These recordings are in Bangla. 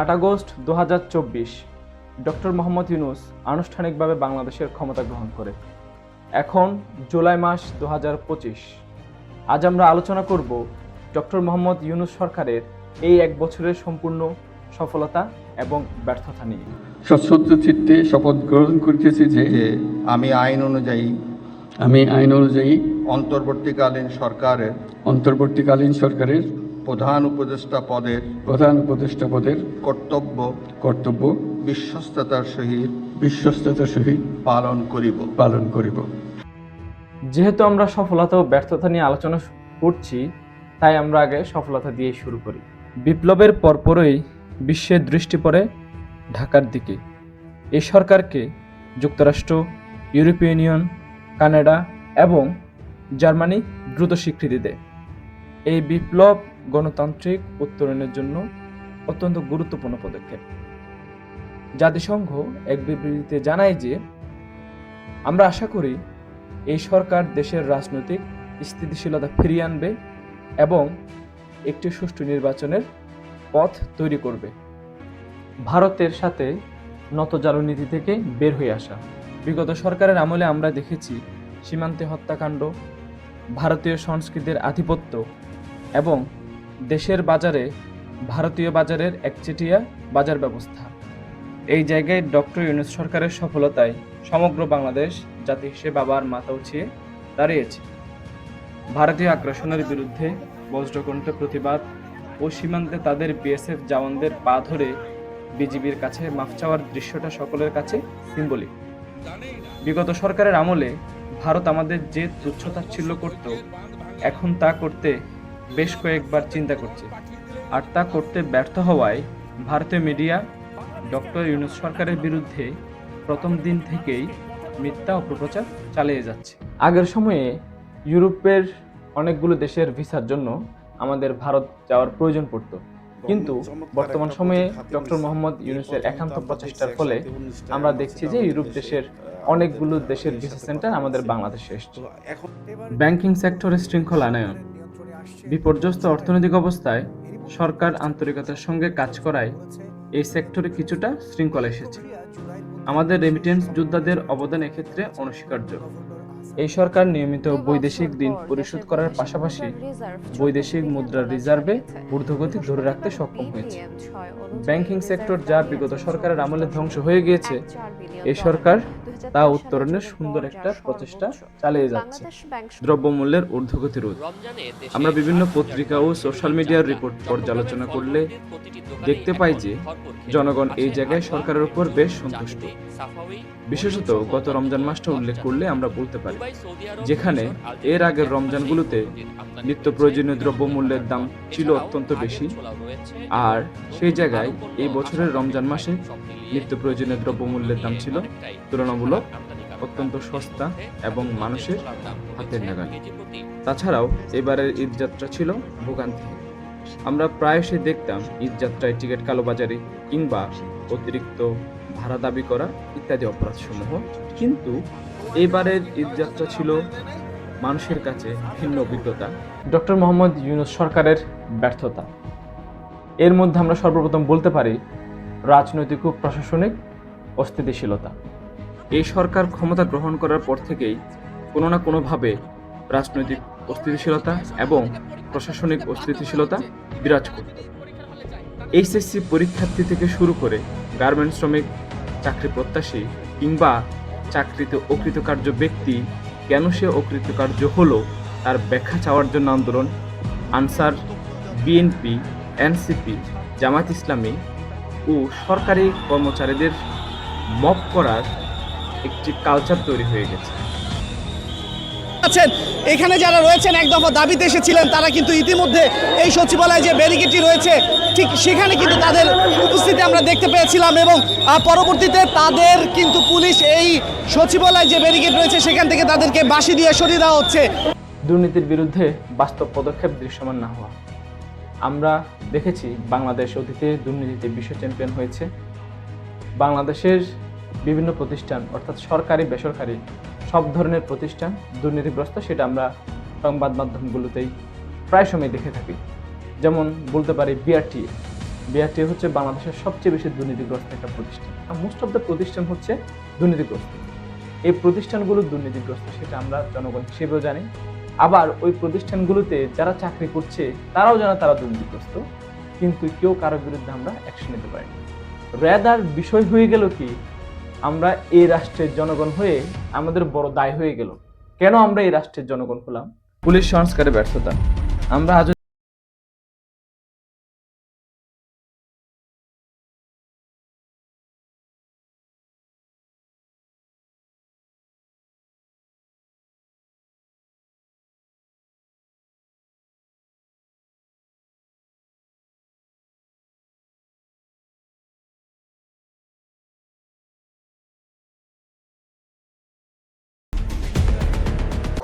আট আগস্ট দু হাজার চব্বিশ ডক্টর মোহাম্মদ ইউনুস আনুষ্ঠানিকভাবে বাংলাদেশের ক্ষমতা গ্রহণ করে। এখন জুলাই মাস দু হাজার পঁচিশ। আজ আমরা আলোচনা করব ডক্টর মোহাম্মদ ইউনুস সরকারের এই এক বছরের সম্পূর্ণ সফলতা এবং ব্যর্থতা নিয়ে। সশ্রদ্ধ চিত্তে শপথ গ্রহণ করিতেছি যে যে আমি আইন অনুযায়ী আমি আইন অনুযায়ী অন্তর্বর্তীকালীন সরকারের অন্তর্বর্তীকালীন সরকারের প্রধান উপদেষ্টা পদের প্রধান উপদেষ্টা পদের কর্তব্য কর্তব্য বিশ্বস্ততার সহিত বিশ্বস্ততার সহিত পালন করিব। পালন করিব। যেহেতু আমরা সফলতা ও ব্যর্থতা নিয়ে আলোচনা করছি তাই আমরা আগে সফলতা দিয়ে শুরু করি। বিপ্লবের পরপরই বিশ্বের দৃষ্টি পড়ে ঢাকার দিকে। এই সরকারকে যুক্তরাষ্ট্র ইউরোপীয় ইউনিয়ন কানাডা এবং জার্মানি দ্রুত স্বীকৃতি দেয়। এই বিপ্লব গণতান্ত্রিক উত্তরণের জন্য অত্যন্ত গুরুত্বপূর্ণ পদক্ষেপ। জাতিসংঘ এক বিবৃতিতে জানায় যে, আমরা আশা করি এই সরকার দেশের রাজনৈতিক স্থিতিশীলতা ফিরিয়ে আনবে এবং একটি সুষ্ঠু নির্বাচনের পথ তৈরি করবে। ভারতের সাথে নতজারু নীতি থেকে বের হয়ে আসা। বিগত সরকারের আমলে আমরা দেখেছি সীমান্তে হত্যাকাণ্ড, ভারতীয় সংস্কৃতির আধিপত্য এবং দেশের বাজারে, ভারতীয় বাজারের একচেটিয়া বাজার ব্যবস্থা। এই জায়গায় ডক্টর ইউনুস সরকারের সফলতায় সমগ্র বাংলাদেশ জাতি হিসেবে বাবার মাথা উঠিয়ে দাঁড়িয়েছে। ভারতীয় আগ্রাসনের বিরুদ্ধে বজ্রকণ্ঠে প্রতিবাদ ও সীমান্তে তাদের বিএসএফ জওয়ানদের পা ধরে বিজিবির কাছে মাফ চাওয়ার দৃশ্যটা সকলের কাছে সিম্বলিক। বিগত সরকারের আমলে ভারত আমাদের যে তুচ্ছতাচ্ছিল্য করত, এখন তা করতে বেশ কয়েকবার চিন্তা করছে। আর তা করতে ব্যর্থ হওয়ায় ভারতীয় মিডিয়া ডক্টর ইউনুস সরকারের বিরুদ্ধে প্রথম দিন থেকেই মিথ্যা অপপ্রচার চালিয়ে যাচ্ছে। আগের সময়ে ইউরোপের অনেকগুলো দেশের ভিসার জন্য আমাদের ভারত যাওয়ার প্রয়োজন পড়তো। কিন্তু বর্তমান সময়ে ডক্টর মোহাম্মদ ইউনুসের একান্ত প্রচেষ্টার ফলে আমরা দেখছি যে ইউরোপ দেশের অনেকগুলো দেশের ভিসা সেন্টার আমাদের বাংলাদেশে এসছে। ব্যাংকিং সেক্টরে শৃঙ্খলায়ন। বিপর্যস্ত অর্থনৈতিক অবস্থায় সরকার আন্তরিকতার সঙ্গে কাজ করায় এই সেক্টরে কিছুটা শৃঙ্খলা এসেছে। আমাদের রেমিটেন্স যোদ্ধাদের অবদান এক্ষেত্রে অনস্বীকার্য। এই সরকার নিয়মিত বৈদেশিক ঋণ পরিশোধ করার পাশাপাশি বৈদেশিক মুদ্রার রিজার্ভে ঊর্ধ্বগতি ধরে রাখতে সক্ষম হয়েছে। ব্যাংকিং সেক্টর যা বিগত সরকারের আমলে ধ্বংস হয়ে গিয়েছে এই সরকার তা উত্তরণের সুন্দর একটা প্রচেষ্টা চালিয়ে যাচ্ছে। দ্রব্যমূল্যের ঊর্ধ্বগতি রোধ। আমরা বিভিন্ন পত্রিকা ও সোশ্যাল মিডিয়ার রিপোর্ট পর্যালোচনা করলে দেখতে পাই যে জনগণ এই জায়গায় সরকারের উপর বেশ সন্তুষ্ট। বিশেষত গত রমজান মাসটা উল্লেখ করলে আমরা বলতে পারি যেখানে এর আগের রমজানগুলোতে নিত্য প্রয়োজনীয় দ্রব্যমূল্যের দাম ছিল অত্যন্ত বেশি। আর সেই জায়গায় এই বছরের রমজান মাসে নিত্য প্রয়োজনীয় দ্রব্যমূল্যের দাম ছিল তুলনামূলক অত্যন্ত সস্তা এবং মানুষের হাতের নাগালে। তাছাড়াও এবারের ঈদযাত্রা ছিল ভোগান্তি আমরা প্রায়শই দেখতাম ঈদযাত্রায় টিকিট কালোবাজারি কিংবা অতিরিক্ত ভাড়া দাবি করা ইত্যাদি অপরাধসমূহ। কিন্তু এবারের ঈদযাত্রা ছিল মানুষের কাছে ভিন্ন অভিজ্ঞতা। ডক্টর মোহাম্মদ ইউনুস সরকারের ব্যর্থতা। এর মধ্যে আমরা সর্বপ্রথম বলতে পারি রাজনৈতিক ও প্রশাসনিক অস্থিতিশীলতা। এই সরকার ক্ষমতা গ্রহণ করার পর থেকেই কোনো না কোনোভাবে রাজনৈতিক অস্থিতিশীলতা এবং প্রশাসনিক অস্থিতিশীলতা বিরাজ করত। এইচএসসি পরীক্ষার্থী থেকে শুরু করে গার্মেন্টস শ্রমিক, চাকরি প্রত্যাশী কিংবা চাকরিতে অকৃতকার্য ব্যক্তি, কেন সে অকৃতকার্য হলো তার ব্যাখ্যা চাওয়ার জন্য আন্দোলন, answer BNP, NCP Jamaat Islami ও সরকারি কর্মচারীদের মপ করার একটি কালচার তৈরি হয়ে গেছে। আছেন। এখানে যারা রয়েছেন, এক দফা দাবিতে এসেছিলেন, তারা কিন্তু ইতিমধ্যে এই সচিবালয়ে যে ব্যারিকেডটি রয়েছে, ঠিক সেখানে কিন্তু তাদের উপস্থিতি আমরা দেখতে পেয়েছিলাম এবং পরবর্তীতে তাদের কিন্তু পুলিশ এই সচিবালয় যে ব্যারিকেড রয়েছে, সেখান থেকে তাদেরকে বাঁশি দিয়ে সরিয়ে দেওয়া হচ্ছে। দুর্নীতির বিরুদ্ধে বাস্তব পদক্ষেপ দৃশ্যমান না হওয়া। আমরা দেখেছি বাংলাদেশ অতীতে দুর্নীতিতে বিশ্ব চ্যাম্পিয়ন হয়েছে। বাংলাদেশের বিভিন্ন প্রতিষ্ঠান, অর্থাৎ সরকারি, বেসরকারি সব ধরনের প্রতিষ্ঠান দুর্নীতিগ্রস্ত, সেটা আমরা সংবাদ মাধ্যমগুলোতেই প্রায় সময় দেখে থাকি। যেমন বলতে পারি বিআরটিএ বিআরটি হচ্ছে বাংলাদেশের সবচেয়ে বেশি দুর্নীতিগ্রস্ত একটা প্রতিষ্ঠান। মোস্ট অফ দ্য প্রতিষ্ঠান হচ্ছে দুর্নীতিগ্রস্ত। এই প্রতিষ্ঠানগুলো দুর্নীতিগ্রস্ত, সেটা আমরা জনগণ হিসেবেও জানি। আবার ওই প্রতিষ্ঠানগুলোতে যারা চাকরি করছে, তারাও জানে তারা দুর্নীতিগ্রস্ত। কিন্তু কেউ কারোর বিরুদ্ধে আমরা অ্যাকশন নিতে পারি রেদার বিষয় হয়ে গেল কি আমরা এই রাষ্ট্রের জনগণ হয়ে আমাদের বড় দায় হয়ে গেল। কেন আমরা এই রাষ্ট্রের জনগণ হলাম? পুলিশ সংস্কারে ব্যর্থতা। আমরা আজ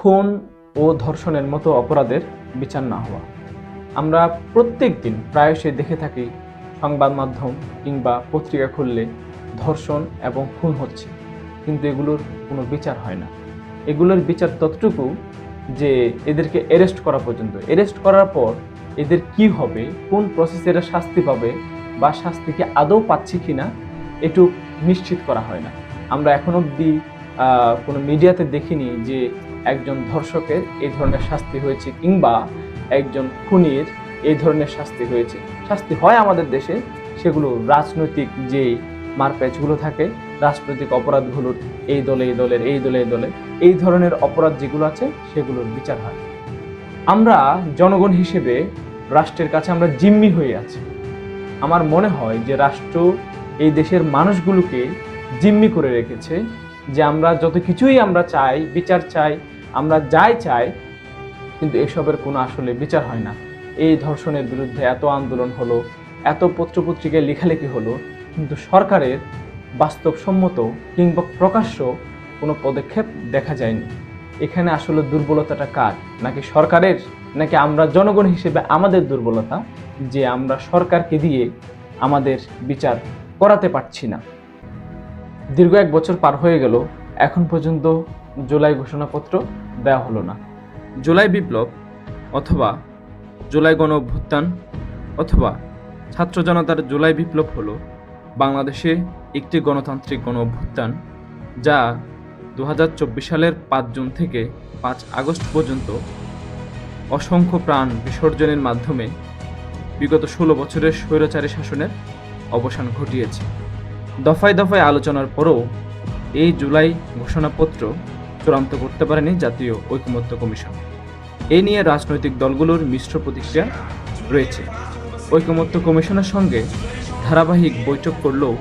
খুন ও ধর্ষণের মতো অপরাধের বিচার না হওয়া। আমরা প্রত্যেক দিন প্রায়শই দেখে থাকি সংবাদ মাধ্যম কিংবা পত্রিকা খুললে ধর্ষণ এবং খুন হচ্ছে, কিন্তু এগুলোর কোনো বিচার হয় না। এগুলোর বিচার ততটুকু যে এদেরকে অ্যারেস্ট করা পর্যন্ত। অ্যারেস্ট করার পর এদের কি হবে, কোন প্রসেসে এরা শাস্তি পাবে বা শাস্তিকে আদৌ পাচ্ছি কি না এটু নিশ্চিত করা হয় না। আমরা এখন অবধি কোনো মিডিয়াতে দেখিনি যে একজন ধর্ষকের এই ধরনের শাস্তি হয়েছে কিংবা একজন খুনির এই ধরনের শাস্তি হয়েছে। শাস্তি হয় আমাদের দেশে, সেগুলো রাজনৈতিক যে মারপ্যাচগুলো থাকে, রাজনৈতিক অপরাধগুলোর, এই দলে, এই দলের, এই দলে এই দলে, এই ধরনের অপরাধ যেগুলো আছে, সেগুলোর বিচার হয়। আমরা জনগণ হিসেবে, রাষ্ট্রের কাছে আমরা জিম্মি হয়ে আছি। আমার মনে হয় যে রাষ্ট্র এই দেশের মানুষগুলোকে জিম্মি করে রেখেছে যে আমরা যত কিছুই আমরা চাই, বিচার চাই, আমরা যাই চাই, কিন্তু এসবের কোনো আসলে বিচার হয় না। এই ধর্ষণের বিরুদ্ধে এত আন্দোলন হলো, এত পত্রপত্রিকায় লেখালেখি হলো, কিন্তু সরকারের বাস্তবসম্মত কিংবা প্রকাশ্য কোনো পদক্ষেপ দেখা যায়নি। এখানে আসলে দুর্বলতাটা কার? নাকি সরকারের? নাকি আমরা জনগণ হিসেবে আমাদের দুর্বলতা, যে আমরা সরকারকে দিয়ে আমাদের বিচার করাতে পারছি না? দীর্ঘ এক বছর পার হয়ে গেল, এখন পর্যন্ত জুলাই ঘোষণাপত্র দেওয়া হলো না। জুলাই বিপ্লব অথবা জুলাই গণ অভ্যুত্থান অথবা ছাত্র জনতার জুলাই বিপ্লব হলো বাংলাদেশে একটি গণতান্ত্রিক গণ অভ্যুত্থান যা দু হাজার চব্বিশ সালের পাঁচ জুন থেকে পাঁচ আগস্ট পর্যন্ত অসংখ্য প্রাণ বিসর্জনের মাধ্যমে বিগত ষোলো বছরের স্বৈরাচারী শাসনের অবসান ঘটিয়েছে। দফায় দফায় আলোচনার পরও এই জুলাই ঘোষণাপত্র চূড়ান্ত করতে পারেনি জাতীয় ঐকমত্য কমিশন। এ নিয়ে রাজনৈতিক দলগুলোর মিশ্র প্রতিক্রিয়া রয়েছে। ঐকমত্য কমিশনের সঙ্গে ধারাবাহিক বৈঠক করলেও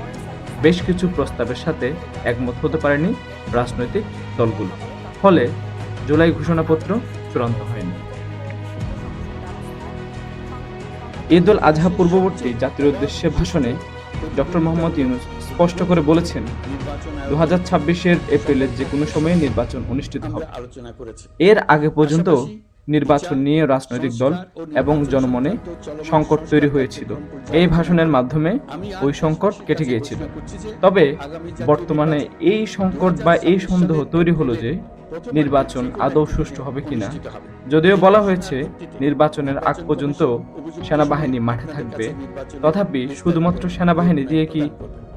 বেশ কিছু প্রস্তাবের সাথে একমত হতে পারেনি রাজনৈতিক দলগুলো। ফলে জুলাই ঘোষণাপত্র চূড়ান্ত হয়নি। ঈদ উল আজহা পূর্ববর্তী জাতির উদ্দেশ্যে ভাষণে ডক্টর মোহাম্মদ ইউনুস স্পষ্ট করে বলেছেন দু হাজার ছাব্বিশের এপ্রিলের যে কোনো সময়ে নির্বাচন অনুষ্ঠিত হবে। আলোচনা করেছে। এর আগে পর্যন্ত নির্বাচন নিয়ে রাজনৈতিক দল এবং জনমনে সংকট তৈরি হয়েছিল। এই ভাষণের মাধ্যমে ওই সংকট কেটে গিয়েছিল। তবে বর্তমানে এই সংকট বা এই সন্দেহ তৈরি হলো যে নির্বাচন আদৌ সুষ্ঠু হবে কিনা। যদিও বলা হয়েছে নির্বাচনের আগ পর্যন্ত সেনাবাহিনী মাঠে থাকবে। তথাপি শুধুমাত্র সেনাবাহিনী দিয়ে কি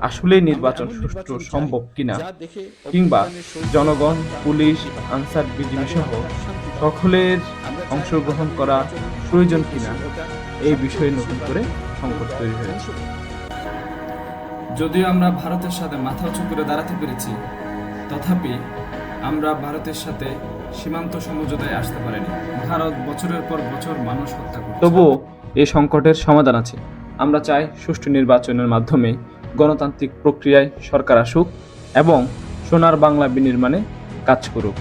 আসলেই নির্বাচন সুষ্ঠু সম্ভব কিনা কিংবা জনগণ পুলিশ আনসার বিজিবি সহ সকলের অংশগ্রহণ করা প্রয়োজন কিনা এই বিষয়ে নতুন করে সংকট তৈরি হয়েছে। যদিও আমরা ভারতের সাথে মাথা উঁচু করে দাঁড়াতে পেরেছি তথাপি আমরা ভারতের সাথে সীমান্ত সমঝোতায় আসতে পারিনি। ভারত বছরের পর বছর মানুষ হত্যা করে তবুও এই সংকটের সমাধান আছে। আমরা চাই সুষ্ঠু নির্বাচনের মাধ্যমে গণতান্ত্রিক প্রক্রিয়ায় সরকার আসুক এবং সোনার বাংলা বিনির্মাণে কাজ করুক।